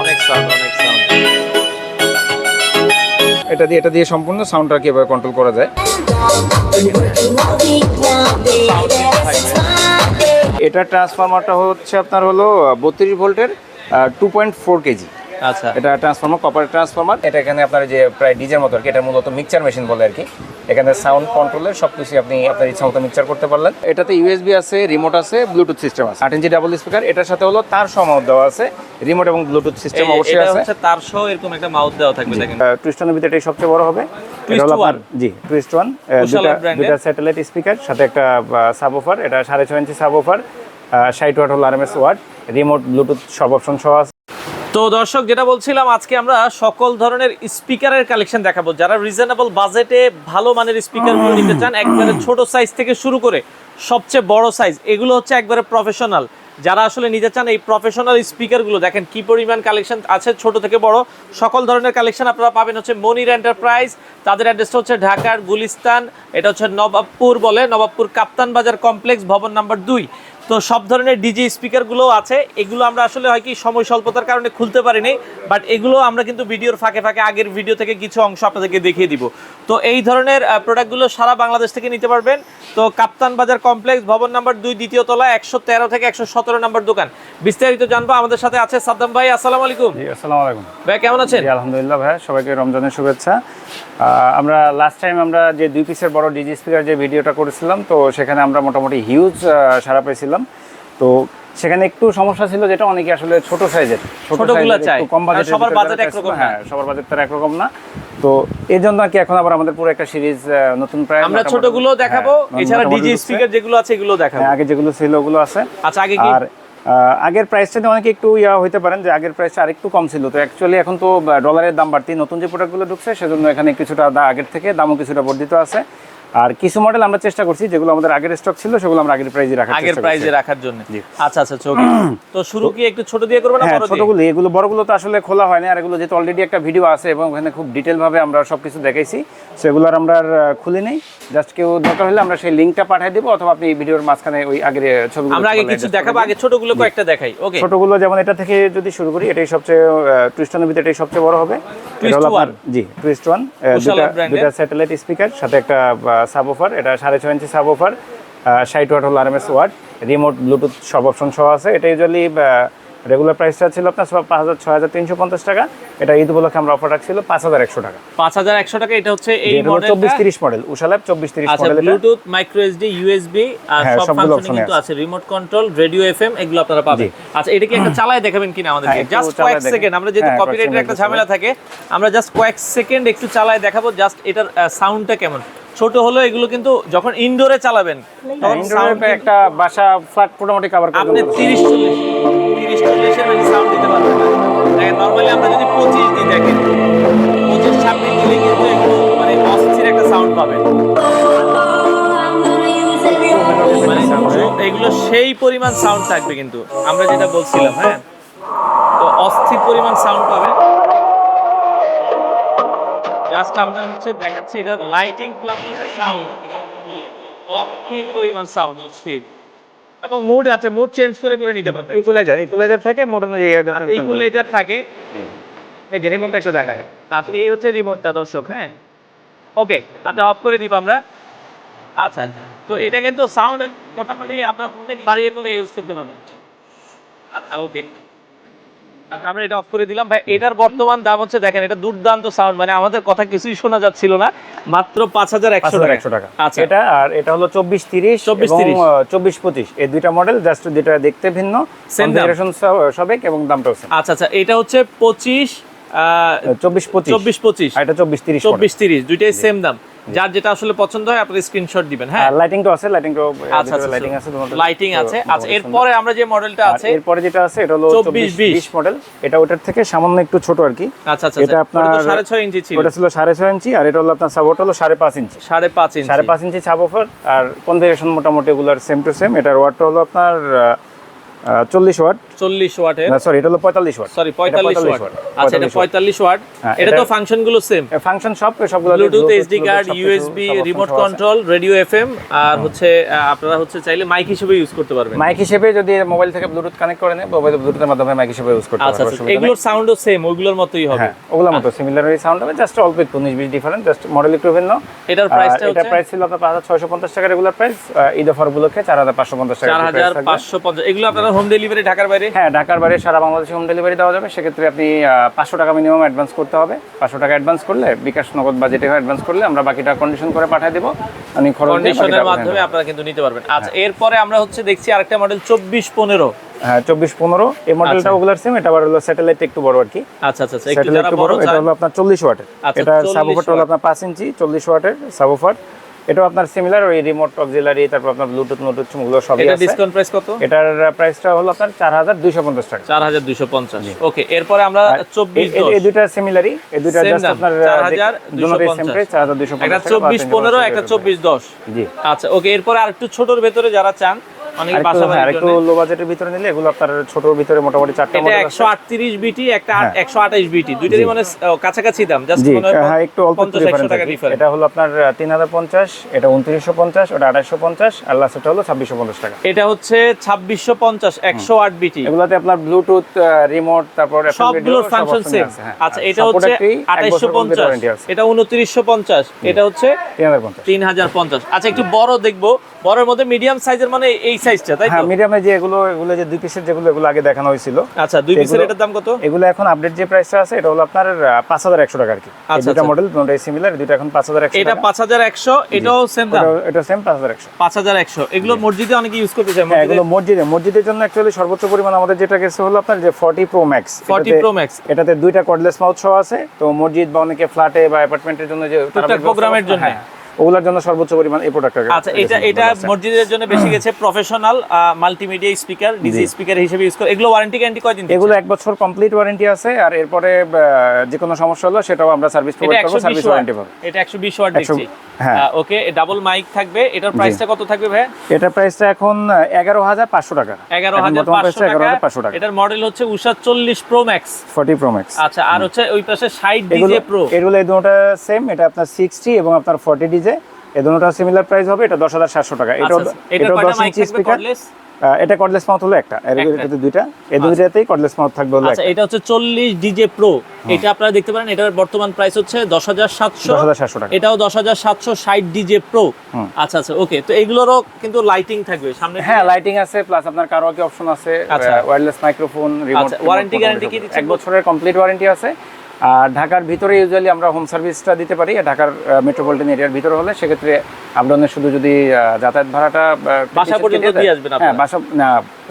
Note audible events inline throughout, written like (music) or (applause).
অনেক সাউন্ড অনেক সাউন্ড এটা দিয়ে এটা দিয়ে সম্পূর্ণ সাউন্ডটা কীভাবে কন্ট্রোল করা যায়। এটা ট্রান্সফরমারটা হচ্ছে আপনার হলো বত্রিশ ভোল্টের টু পয়েন্ট ফোর কেজি আচ্ছা। এটা ট্রান্সফরমার কপার ট্রান্সফরমার এটা এখানে আপনার যে প্রায় ডিজের মতো আর কি। এটা মূলত মিক্সচার মেশিন বলে আর কি। এখানে সাউন্ড কন্ট্রোলের সব কিছু আপনি আপনার ইচ্ছা মতো মিক্সচার করতে পারলেন। এটাতে ইউএসবি আছে রিমোট আছে ব্লুটুথ সিস্টেম আছে। আট ইঞ্চি ডাবল স্পিকার এটার সাথে হলো তার সমাউট দেওয়া আছে। রিমোট এবং ব্লুটুথ সিস্টেম অবশ্যই আছে। তার সহ এরকম একটা মাউথ দেওয়া থাকবে দেখেন। টুইস্টনের ভিতরে এটাই সবচেয়ে বড় হবে। এটা হলো আপনার জি টুইস্ট ওয়ান দুটা দুটা স্যাটেলাইট স্পিকার সাথে একটা সাবওফার এটা সাড়ে ছয় ইঞ্চি সাবওফার ষাট ওয়াট হলো আরএমএস ওয়াট রিমোট ব্লুটুথ সব অপশন সহ আছে। তো দর্শক, যেটা বলছিলাম, আজকে আমরা সকল ধরনের স্পিকারের কালেকশন দেখাবো। যারা রিজনেবল বাজেটে ভালো মানের স্পিকারগুলো নিতে চান, একবারে ছোট সাইজ থেকে শুরু করে সবচেয়ে বড় সাইজ এগুলো হচ্ছে একবারে প্রফেশনাল যারা আসলে নিতে চান এই প্রফেশনাল স্পিকারগুলো, দেখেন কি পরিমাণ কালেকশন আছে, ছোট থেকে বড়। সকল ধরনের কালেকশন আপনারা পাবেন হচ্ছে মনির এন্টারপ্রাইজ তাদের অ্যাড্রেসটা হচ্ছে ঢাকার গুলিস্তান, এটা হচ্ছে নবাবপুর বলে, নবাবপুর কাপ্তান বাজার কমপ্লেক্স ভবন নাম্বার দুই। তো সব ধরনের ডিজি স্পিকারগুলো আছে। এগুলো আমরা আসলে হয় কি সময় স্বল্পতার কারণে খুলতে পারিনি বাট এগুলো আমরা কিন্তু ভিডিওর ফাঁকে ফাঁকে আগের ভিডিও থেকে কিছু অংশ আপনাদেরকে দেখিয়ে দিব। তো এই ধরনের প্রোডাক্টগুলো সারা বাংলাদেশ থেকে নিতে পারবেন। তো কাপ্তান বাজার কমপ্লেক্স ভবন নাম্বার দুই দ্বিতীয় তলা একশো তেরো থেকে একশো সতেরো নম্বর দোকান। বিস্তারিত জানব আমাদের সাথে আছে সাদ্দাম ভাই আসসালামু আলাইকুম। আসসালামু আলাইকুম। ভাই কেমন আছেন? আলহামদুলিল্লাহ ভাই সবাইকে রমজানের শুভেচ্ছা। আমরা লাস্ট টাইম আমরা যে দুই পিসের বড় ডিজি স্পিকার যে ভিডিওটা করেছিলাম তো সেখানে আমরা মোটামুটি হিউজ সারা পেয়েছিলাম তো সেখানে একটু সমস্যা ছিল যেটা অনেকে আসলে ছোট সাইজের ছোটগুলো কম সবার একরকম হ্যাঁ সবার বাজেট তার একরকম না। তো জন্য আর কি এখন আবার আমাদের পুরো একটা সিরিজ নতুন প্রায় আমরা ছোটগুলো দেখাবো। হ্যাঁ, এছাড়া ডিজে। স্পিকার যেগুলো আছে এগুলো দেখাবো। হ্যাঁ, আগে যেগুলো ছিল ওগুলো আছে। আচ্ছা আগে কি? আর আগের প্রাইসটা অনেকে একটু ইয়া হইতে পারেন যে আগের প্রাইসটা আরেকটু কম ছিল। তো অ্যাকচুয়ালি এখন তো ডলারের দাম বাড়তি। নতুন যে প্রোডাক্টগুলো ঢুকছে সেজন্য এখানে কিছুটা আগের থেকে দামও কিছুটা বর্ধিত আছে। আর কিছু মডেল আমরা চেষ্টা করছি যেগুলো আমাদের আগের স্টক ছিল সেগুলো আমরা আগের প্রাইজে রাখার আগের প্রাইজে রাখার জন্য। আচ্ছা আচ্ছা চোখ (clears throat) তো শুরু কি একটু ছোট দিয়ে করব না হ্যাঁ বড় ছোটগুলো এগুলো বড়গুলো তো আসলে খোলা হয়নি আর এগুলো যেহেতু অলরেডি একটা ভিডিও আছে এবং ওখানে খুব ডিটেল ভাবে আমরা সবকিছু দেখাইছি সেগুলো আর আমরা খুলে নেই। জাস্ট কেউ দরকার হলে আমরা সেই লিঙ্কটা পাঠিয়ে দেবো অথবা আপনি এই ভিডিওর মাঝখানে ওই আগের ছবি আমরা আগে কিছু দেখাবো আগে ছোটগুলো কয়েকটা দেখাই ওকে ছোটগুলো যেমন এটা থেকে যদি শুরু করি এটাই সবচেয়ে টুইস্টনের ভিতরে এটাই সবচেয়ে বড় হবে। আপনার- one? জি টুইস্ট ওয়ান দুটা? স্যাটেলাইট স্পিকার সাথে একটা সাবওফার এটা সাড়ে ছয় ইঞ্চি সাবওফার ষাট ওয়াট হলো আরএমএস ওয়াট রিমোট ব্লুটুথ সব অপশন সহ আছে। এটা ইউজুয়ালি রেগুলার প্রাইসটা ছিল আপনার পাঁচ হাজার ছয় হাজার তিনশো পঞ্চাশ টাকা। এটা ঈদ উপলক্ষে আমরা অফার রাখছিল পাঁচ হাজার একশো টাকা। পাঁচ হাজার একশো টাকা এটা হচ্ছে এই চব্বিশ তিরিশ মডেল উষালাপ চব্বিশ তিরিশ model Bluetooth micro SD USB আর হ্যাঁ, সব ফাংশনিং কিন্তু আছে। রিমোট কন্ট্রোল রেডিও এফএম এগুলো আপনারা পাবেন। আচ্ছা এটা কি একটা চালায় দেখাবেন কিনা হ্যাঁ, আমাদেরকে জাস্ট কয়েক সেকেন্ড আমরা যেহেতু হ্যাঁ, কপিরাইটের একটা ঝামেলা থাকে আমরা জাস্ট কয়েক সেকেন্ড একটু চালায় দেখাবো জাস্ট এটার সাউন্ডটা কেমন? ছোট হলো এগুলো কিন্তু যখন ইনডোরে চালাবেন তখন Indoor সাউন্ড একটা বাসা ফ্ল্যাট মোটামুটি কভার করে আপনি দেবো। তিরিশ চল্লিশ তিরিশ চল্লিশের বেশি সাউন্ড দিতে পারবেন না। দেখেন নর্মালি আমরা যদি পঁচিশ দিই দেখেন পঁচিশ ছাব্বিশ দিলে কিন্তু একটু মানে অস্থির একটা সাউন্ড পাবেন। মানে এগুলো সেই পরিমাণ সাউন্ড থাকবে কিন্তু আমরা যেটা বলছিলাম হ্যাঁ? তো অস্থির পরিমাণ সাউন্ড পাবে জাস্ট আপনার হচ্ছে দেখাচ্ছে এটা লাইটিং প্লাস সাউন্ড অস্থির পরিমাণ সাউন্ড এবং মুড আছে মুড চেঞ্জ করে করে নিতে পারবে ইকুয়ালাইজার ইকুয়ালাইজার থেকে মোটামুটি এইগুলো থাকে। এই যে রিমোটটা একটু দেখায় তারপরে এই হচ্ছে রিমোটটা দর্শক হ্যাঁ? ওকে তাতে অফ করে দিব আমরা। আচ্ছা তো এটা কিন্তু সাউন্ড মোটামুটি আপনার অনেক বাড়িয়ে করে ইউজ করতে পারবেন। আচ্ছা ওকে আমরা এটা অফ করে দিলাম। ভাই এটার বর্তমান দাম হচ্ছে দেখেন এটা দুর্দান্ত সাউন্ড মানে আমাদের কথা কিছুই শোনা যাচ্ছিল না মাত্র পাঁচ হাজার একশো টাকা। একশো টাকা। আচ্ছা। এটা আর এটা হলো চব্বিশ তিরিশ 24 এবং 30 চব্বিশ পঁচিশ। এই দুইটা মডেল জাস্ট যেটা দেখতে ভিন্ন? কনফিগারেশন সবেক এবং দামটাও আচ্ছা আচ্ছা এটা হচ্ছে পঁচিশ চব্বিশ পঁচিশ। চব্বিশ পঁচিশ। এটা চব্বিশ তিরিশ চব্বিশ তিরিশ দুইটাই সেম দাম। যার যেটা আসলে পছন্দ হয় আপনি স্ক্রিনশট দিবেন হ্যাঁ? লাইটিংটাও আছে লাইটিংটাও আচ্ছা আচ্ছা লাইটিং আছে দুটোতে। লাইটিং আছে। আচ্ছা এরপরে আমরা যে মডেলটা। আছে এরপরে যেটা আছে এটা হলো 24 20 মডেল এটা ওটার থেকে সামান্য একটু ছোট আর কি। আচ্ছা আচ্ছা এটা আচ্ছা। আপনার ওটা তো সাড়ে ছয় ইঞ্চি ছিল। ওটা ছিল সাড়ে ছয় ইঞ্চি আর এটা হলো আপনার সাপোর্ট হলো সাড়ে পাঁচ ইঞ্চি। সাড়ে পাঁচ ইঞ্চি। সাড়ে পাঁচ ইঞ্চি ছাপ অফার আর কনফিগারেশন মোটামুটি এগুলোর সেম টু সেম এটার ওয়াটটা হলো আপনার চল্লিশ ওয়াট। চল্লিশ ওয়াটের। সরি এটা হলো পঁয়তাল্লিশ ওয়াট। সরি এটা পঁয়তাল্লিশ ওয়াট। আচ্ছা এটা পঁয়তাল্লিশ ওয়াট। হ্যাঁ, এটা তো ফাংশনগুলো সেম ফাংশন সব সবগুলো Bluetooth SD card USB remote control radio FM আর হচ্ছে আপনারা হচ্ছে চাইলে মাইক হিসেবে ইউজ করতে পারবেন। মাইক হিসেবে যদি মোবাইল থেকে ব্লুটুথ কানেক্ট করে নেয় মোবাইল ব্লুটুথের মাধ্যমে মাইক হিসেবে ইউজ করতে আচ্ছা পারবে আচ্ছা এগুলোর সাউন্ডও সেম ওইগুলোর মতোই হবে। হ্যাঁ ওগুলোর মতো সিমিলারই সাউন্ড হবে জাস্ট অল্প একটু উনিশ বিশ ডিফারেন্ট জাস্ট মডেল একটু ভিন্ন। এটার প্রাইসটা এটা হচ্ছে? প্রাইস ছিল আপনার পাঁচ হাজার ছয়শো পঞ্চাশ টাকা রেগুলার প্রাইস ঈদ অফার পাঁচশো পঞ্চাশ টাকা চার price হাজার থাকবে। পাঁচশো পঞ্চাশ এগুলো আপনারা হোম ডেলিভারি ঢাকার বাইরে? হ্যাঁ ঢাকার বাইরে সারা বাংলাদেশে হোম ডেলিভারি দেওয়া যাবে। সেক্ষেত্রে আপনি পাঁচশো টাকা মিনিমাম অ্যাডভান্স করতে হবে। পাঁচশো টাকা অ্যাডভান্স করলে বিকাশ নগদ বাজেটে অ্যাডভান্স করলে আমরা বাকিটা কন্ডিশন করে পাঠিয়ে দেবো। আমি কন্ডিশনের মাধ্যমে আপনারা কিন্তু নিতে পারবেন। আচ্ছা এরপরে আমরা হচ্ছে দেখছি আরেকটা মডেল চব্বিশ পনেরো। হ্যাঁ চব্বিশ পনেরো। এই মডেলটা। ওগুলার সেম এটা আবার হলো স্যাটেলাইট একটু বড় আর কি। আচ্ছা আচ্ছা আচ্ছা একটু স্যাটেলাইট একটু বড় এটা হলো আপনার চল্লিশ ওয়াটের। আচ্ছা, এটা 40 সাবওফারটা হলো আপনার পাঁচ ইঞ্চি চল্লিশ ওয়াটের সাবওফার এটাও আপনার সিমিলার ওই রিমোট অক্সিলারি তারপর আপনার ব্লুটুথ নোটুথগুলো সবই এটা ডিসকাউন্ট প্রাইস কত? এটার প্রাইসটা হলো আপনার চার হাজার দুইশো পঞ্চাশ টাকা। চার হাজার দুইশো পঞ্চাশ। ওকে এরপরে আমরা চব্বিশ এই- এই দুইটা সিমিলারি এই দুইটা জাস্ট আপনার 4250 সেম প্রাইস চার হাজার দুইশো একটা চব্বিশ পনেরো একটা চব্বিশ দশ। জি। আচ্ছা ওকে এরপর আর একটু ছোটর ভিতরে যারা চান আরেকটু হ্যাঁ, লো বাজেটের ভিতরে নিলে এগুলো আপনার ছোটর ভিতরে মোটামুটি চারটা মডেল একশো আটত্রিশ বিটি একটা হ্যাঁ। একশো আঠাইশ বিটি দুইটারই মানে কাছাকাছি দাম জাস্ট মনে হয় হ্যাঁ একটু অল্প টাকা ডিফারেন্স এটা হলো আপনার তিন হাজার পঞ্চাশ এটা উনত্রিশশো পঞ্চাশ ওটা আঠাশশো পঞ্চাশ আর লাস্টটা হলো ছাব্বিশশো পঞ্চাশ টাকা। এটা হচ্ছে ছাব্বিশশো পঞ্চাশ একশো আট বিটি এগুলোতে আপনার ব্লুটুথ রিমোট তারপর Apple video, সবগুলোর সব ফাংশন সেম হ্যাঁ। আচ্ছা এটা হচ্ছে একটি, এক আঠাইশশো বছরের মধ্যে পঞ্চাশ warranty আছে। এটা উনত্রিশশো পঞ্চাশ এটা হচ্ছে 3050 তিন হাজার পঞ্চাশ। আচ্ছা একটু বড় দেখব বড়ের মধ্যে মিডিয়াম সাইজের মানে এই সাইজটা তাই হ্যাঁ তো মিডিয়ামে যে এগুলো এগুলো যে দুই পিসের যেগুলো এগুলো আগে দেখানো হয়েছিল। আচ্ছা দুই পিসের এটার দাম কত? এগুলো এখন আপডেট যে প্রাইসটা আছে এটা হলো আপনার পাঁচ হাজার একশো টাকা আর কি দুটা। মডেল দুটাই সিমিলার দুটো এখন পাঁচ হাজার একশো এটা পাঁচ হাজার একশো এটাও সেম দাম? এটা সেম পাঁচ হাজার একশো। পাঁচ হাজার একশো। এগুলো মসজিদে অনেকে ইউজ করতে চায় হ্যাঁ এগুলো মসজিদে মসজিদের জন্য অ্যাকচুয়ালি সর্বোচ্চ পরিমাণ আমাদের যেটা গেছে হলো আপনার যে forty pro max 40 Pro Max। এটাতে দুইটা কর্ডলেস মাউথ সহ আছে তো মসজিদ বা অনেকে ফ্ল্যাটে বা অ্যাপার্টমেন্টের জন্য যে প্রোগ্রামের জন্য। ওগুলোর জন্য সর্বোচ্চ পরিমাণ এই প্রোডাক্টটা আচ্ছা এটা এটা মসজিদের জন্য বেশি গেছে professional multimedia speaker DJ speaker হিসেবে ইউজ করে। এগুলো ওয়ারেন্টি গ্যারান্টি কয়দিন দিচ্ছে? এগুলো এক বছর কমপ্লিট ওয়ারেন্টি আছে আর এরপরে যে কোনো সমস্যা হলো সেটাও আমরা সার্ভিস প্রোভাইড করব 120 সার্ভিস ওয়ারেন্টি পাবো। এটা 120 ওয়াট 100 দেখছি হ্যাঁ। ওকে ডাবল মাইক থাকবে। এটার প্রাইসটা কত থাকবে ভাই এটা প্রাইসটা এখন এগারো হাজার পাঁচশো টাকা। এগারো এখন হাজার বর্তমান পাঁচশো প্রাইসটা এগারো টাকা। এটার মডেল হচ্ছে উষা চল্লিশ pro max forty pro max আচ্ছা আর হচ্ছে ওই পাশে ষাট এগুলো ডিজে প্রো এগুলো এই দুটোটা সেম এটা আপনার সিক্সটি এবং আপনার ফর্টি ডিজে এই দুটোটা সিমিলার প্রাইস হবে এটা দশ হাজার সাতশো টাকা। এটা আচ্ছা এটা এটা দশ ইঞ্চি স্পিকার এটা কর্ডলেস মাউথ হলো একটা এর। এটাতে দুইটা। এই দুইটাতেই কর্ডলেস মাউথ থাকবে হলো আচ্ছা এটা হচ্ছে চল্লিশ ডিজে প্রো এটা আপনারা দেখতে পারেন এটার বর্তমান প্রাইস হচ্ছে দশ হাজার সাতশো। দশ হাজার সাতশো টাকা। এটাও দশ হাজার সাতশো ষাট ডিজে প্রো আচ্ছা আচ্ছা ওকে তো এগুলোরও কিন্তু লাইটিং থাকবে। সামনে হ্যাঁ লাইটিং আছে প্লাস আপনার কারও কি অপশন আছে আচ্ছা। Wireless microphone remote warranty guarantee কি দিচ্ছে? এক বছরের কমপ্লিট ওয়ারেন্টি আছে। আর ঢাকার ভিতরে ইউজুয়ালি আমরা হোম সার্ভিসটা দিতে পারি আর ঢাকার মেট্রোপলিটন এরিয়ার ভিতরে হলে সেক্ষেত্রে আপনাদের শুধু যদি যাতায়াত ভাড়াটা বাসা পর্যন্ত দিয়ে দেয়। আসবেন হ্যাঁ বাসা না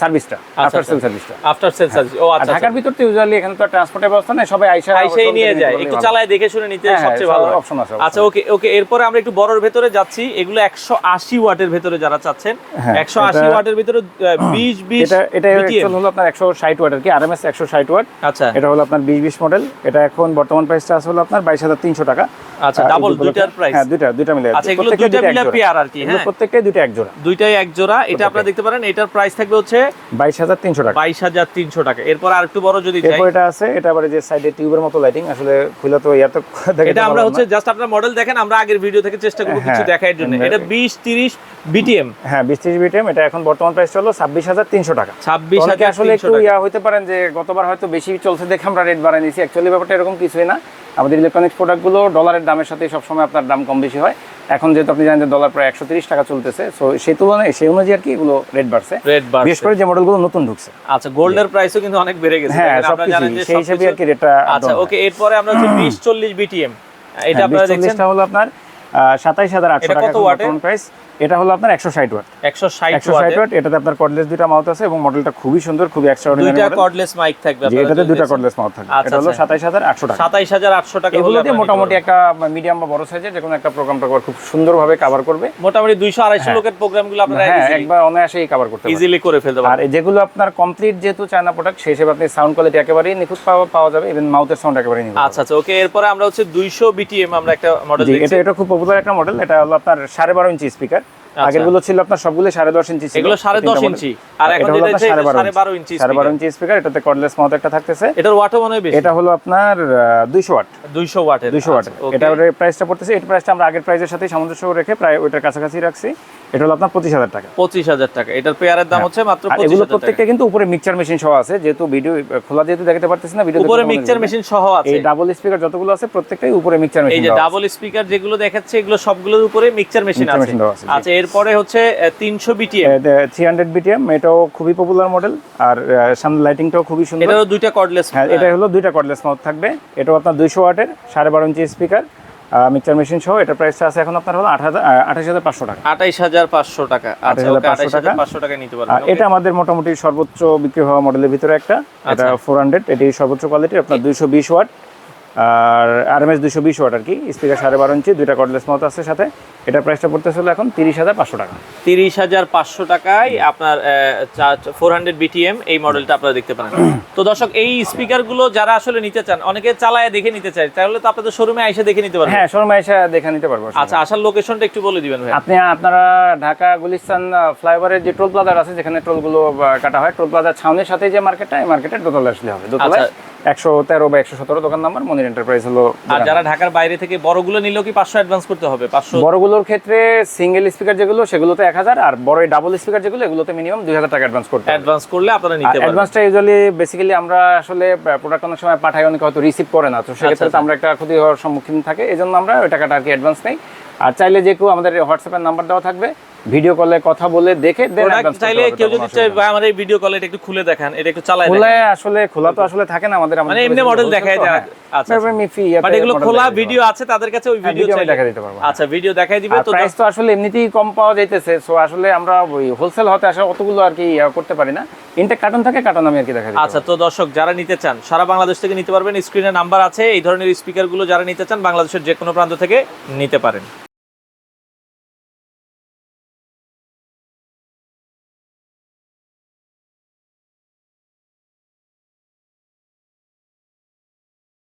সার্ভিসটা আফটার আচ্ছা। সেল সার্ভিসটা আফটার সেল সার্ভিস ও আচ্ছা ঢাকার ভিতর তো ইউজুয়ালি এখানে তো ট্রান্সপোর্টের ব্যবস্থা নেই সবাই আইসা আইসাই নিয়ে যায় একটু চালায় দেখে শুনে নিতে হ্যাঁ, হ্যাঁ, সবচেয়ে ভালো হয়। option আছে, আচ্ছা ওকে ওকে এরপরে আমরা একটু বড়র ভেতরে যাচ্ছি এগুলো একশো আশি ওয়াটের ভেতরে যারা চাচ্ছেন হ্যাঁ, একশো আশি এটা- ওয়াটের ভিতরে (clears throat) বিশ বিশ এটা এটা actual হলো আপনার একশো ষাট ওয়াট আর কি আরএমএস একশো ষাট ওয়াট আচ্ছা। এটা হলো আপনার বিশ বিশ মডেল এটা এখন বর্তমান প্রাইসটা আছে হলো আপনার বাইশ হাজার তিনশো টাকা। আচ্ছা ডাবল দুইটার প্রাইস হ্যাঁ দুইটা দুইটা মিলে আচ্ছা এগুলো দুইটা দুইটা মিলে পেয়ার আর কি হ্যাঁ? প্রত্যেকটাই দুইটা এক জোড়া। দুইটাই এক জোড়া এটা আপনারা দেখতে পারেন এটার প্রাইস থাকবে হচ্ছে বাইশ হাজার তিনশো টাকা। বাইশ হাজার তিনশো টাকা। এরপর আর একটু বড় যদি চাই এরপর এটা আছে এটা আবার যে সাইডে টিউবের মতো লাইটিং আসলে খুলে তো ইয়ার (laughs) এটা আমরা হচ্ছে জাস্ট আপনার মডেল দেখেন আমরা আগের ভিডিও থেকে চেষ্টা করব কিছু হ্যাঁ, দেখার জন্য। এটা বিশ তিরিশ বিটিএম হ্যাঁ বিশ ত্রিশ বিটিএম এটা এখন বর্তমান প্রাইস হলো টাকা। আসলে একটু ইয়া হইতে পারেন যে গতবার হয়তো বেশি চলছে দেখে আমরা রেট বাড়াই নিয়েছি। অ্যাকচুয়ালি ব্যাপারটা এরকম কিছুই না। আমাদের ইলেকট্রনিক্স প্রোডাক্টগুলো ডলারের দামের সাথে সবসময় আপনার দাম কম বেশি হয়। এখন যেহেতু আপনি জানেন যে ডলার প্রায় একশো তিরিশ টাকা চলতেছে সো সেই তুলনায় সেই অনুযায়ী আর কি এগুলো রেট বাড়ছে। রেট বাড়ছে। বিশেষ করে যে মডেলগুলো নতুন ঢুকছে। আচ্ছা গোল্ডের প্রাইসও কিন্তু অনেক বেড়ে গেছে। হ্যাঁ সব সেই হিসেবে আর কি রেটটা আচ্ছা ওকে এরপরে আমরা হচ্ছে বিশ চল্লিশ বিটিএম এটা আপনারা দেখছেন? হলো আপনার সাতাইশ হাজার আটশো টাকা কত ওয়াটের? প্রাইস এটা হলো আপনার একশো ষাট ওয়াট। একশো ষাট একশো ষাট ওয়াট এটাতে আপনার কর্ডলেস দুইটা মাউথ আছে এবং মডেলটা খুবই সুন্দর খুবই এক্সট্রাঅর্ডিনারি দুইটা কর্ডলেস মাইক থাকবে যে এটাতে দুইটা কর্ডলেস মাউথ থাকে আচ্ছা, এটা হলো আচ্ছা। সাতাইশ হাজার আটশো টাকা। সাতাইশ হাজার আটশো টাকা এগুলো দিয়ে মোটামুটি একটা মিডিয়াম বা বড় সাইজের যে কোনো একটা প্রোগ্রাম টোগ্রাম খুব সুন্দরভাবে কভার করবে। মোটামুটি দুইশো আড়াইশো লোকের প্রোগ্রামগুলো আপনারা হ্যাঁ একবার অনায়াসেই কভার করতে পারবে ইজিলি করে ফেলতে আর পারবেন এই যেগুলো আপনার কমপ্লিট যেহেতু চায়না প্রোডাক্ট সেই হিসেবে আপনি সাউন্ড কোয়ালিটি একেবারেই নিখুঁত পাওয়া পাওয়া যাবে ইভেন মাউথের সাউন্ড একেবারেই নিখুঁত আচ্ছা আচ্ছা ওকে এরপরে আমরা হচ্ছে দুইশো বিটিএম আমরা একটা মডেল দেখছি। এটা এটা খুব পপুলার একটা মডেল এটা হলো আপনার সাড়ে বারো ইঞ্চি স্পিকার আগেরগুলো ছিল আপনার সবগুলো সাড়ে দশ ইঞ্চি ছিল। এগুলো সাড়ে দশ ইঞ্চি। আর এখন সাড়ে বারো ইঞ্চি। সাড়ে বারো ইঞ্চি স্পিকার এটাতে কর্ডলেস মাউথ একটা থাকতেছে। এটার ওয়াটও মনে হয় এটা হলো আপনার দুইশো ওয়াট। দুইশো ওয়াটের দুইশো ওয়াট। আচ্ছা, okay। এটা প্রাইসটা পড়তেছে এই প্রাইসটা আমরা আগের প্রাইসের সাথে সামঞ্জস্য রেখে প্রায় ওইটার কাছাকাছি রাখছি। এটা হলো আপনার পঁচিশ হাজার টাকা। পঁচিশ হাজার টাকা। এটার পেয়ারের দাম হচ্ছে মাত্র এগুলো প্রত্যেকটা কিন্তু উপরে মিক্সচার মেশিন সহ আছে যেহেতু ভিডিও খোলা যেহেতু দেখাতে পারতেছি না ভিডিও উপরে মিক্সচার মেশিন সহ আছে। এই ডাবল স্পিকার যতগুলো আছে প্রত্যেকটাই উপরে মিক্সচার এই যে ডাবল স্পিকার যেগুলো দেখাচ্ছে এগুলো সবগুলোর উপরে মিক্সচার মেশিন আছে। আচ্ছা এরপরে হচ্ছে তিনশো বিটিএম থ্রি হান্ড্রেড বিটিএম এটাও খুবই পপুলার মডেল আর সামনে লাইটিংটাও খুবই সুন্দর। এটারও দুইটা কর্ডলেস হ্যাঁ এটা হলো দুইটা কর্ডলেস মাউথ থাকবে। এটাও আপনার দুইশো ওয়াটের সাড়ে বারো ইঞ্চি স্পিকার মিক্সচার মেশিন সহ এটা প্রাইসটা আছে এখন আপনার হলো আঠাশ হাজার পাঁচশো টাকা। আঠাইশ হাজার পাঁচশো টাকা। আঠাশ 28,500 ওকে হাজার টাকা। পাঁচশো টাকা নিতে পারবেন এটা আমাদের মোটামুটি সর্বোচ্চ বিক্রি হওয়া মডেলের ভিতরে একটা। এটা আচ্ছা। ফোর হান্ড্রেড এটি সর্বোচ্চ কোয়ালিটি আপনার দুইশো বিশ ওয়াট আর আর এম এস দুইশো বিশ ওয়াট আর কি স্পিকার সাড়ে বারো ইঞ্চি দুইটা কর্ডলেস মাউথ আছে সাথে। এটা প্রাইসটা পড়তেছিল এখন তিরিশ হাজার পাঁচশো টাকা। তিরিশ হাজার পাঁচশো টাকায় আপনার ফোর হান্ড্রেড বিটিএম এই মডেলটা আপনারা দেখতে পারেন। তো দর্শক এই স্পিকারগুলো যারা আসলে নিতে চান অনেকে চালায় দেখে নিতে চায় তাহলে তো আপনাদের শোরুমে এসে দেখে নিতে পারবেন। হ্যাঁ শোরুমে এসে দেখে নিতে পারব আচ্ছা আসার লোকেশনটা একটু বলে দিবেন ভাই আপনি আপনারা ঢাকা গুলিস্তান ফ্লাইওভারের যে টোল প্লাজার আছে যেখানে টোলগুলো কাটা হয় টোল প্লাজার ছাউনির সাথে যে মার্কেটটা এই মার্কেটের দোতলা আসলে হবে। দোতলায় একশো তেরো বা একশো সতেরো দোকান নাম্বার মনির এন্টারপ্রাইজ হলো আর যারা ঢাকার বাইরে থেকে বড়গুলো নিলেও কি পাঁচশো অ্যাডভান্স করতে হবে? পাঁচশো বড়গুলোর ক্ষেত্রে সিঙ্গেল স্পিকার যেগুলো সেগুলোতে এক হাজার আর বড় ডাবল স্পিকার যেগুলো এগুলোতে মিনিমাম দুই হাজার টাকা অ্যাডভান্স করতে অ্যাডভান্স করলে আপনারা নিতে পারবেন। অ্যাডভান্সটা ইউজুয়ালি বেসিক্যালি আমরা আসলে প্রোডাক্ট অনেক সময় পাঠাই অনেকে হয়তো রিসিভ করে না তো সেক্ষেত্রে আচ্ছা। আমরা একটা ক্ষতি হওয়ার সম্মুখীন থাকে এই জন্য আমরা ওই টাকাটা আর কি অ্যাডভান্স নেই। আর চাইলে যে কেউ আমাদের হোয়াটসঅ্যাপের নাম্বার দেওয়া থাকবে ভিডিও কলে কথা বলে দেখে চাইলে কেউ যদি ভাই আমার ভিডিও কলে এটা একটু খুলে দেখান এটা একটু চালায় খোলা আসলে খোলা তো আসলে থাকে না আমাদের মানে এমনি model দেখায় দেয়। আচ্ছা, আচ্ছা। বাট এগুলো খোলা ভিডিও আছে তাদের কাছে ওই ভিডিও ভিডিও দেখা দিতে পারব আচ্ছা ভিডিও দেখাই দিবে তো প্রাইস তো আসলে এমনিতেই কম পাওয়া যাইতেছে সো আসলে আমরা ওই হোলসেল হতে অতগুলো আর কি করতে পারি না। ইনটেক কার্টন থাকে কার্টন আমি আর কি দেখা আচ্ছা তো দর্শক যারা নিতে চান সারা বাংলাদেশ থেকে নিতে পারবেন। স্ক্রিনে নাম্বার আছে এই ধরনের স্পিকারগুলো যারা নিতে চান বাংলাদেশের যে কোনো প্রান্ত থেকে নিতে পারেন।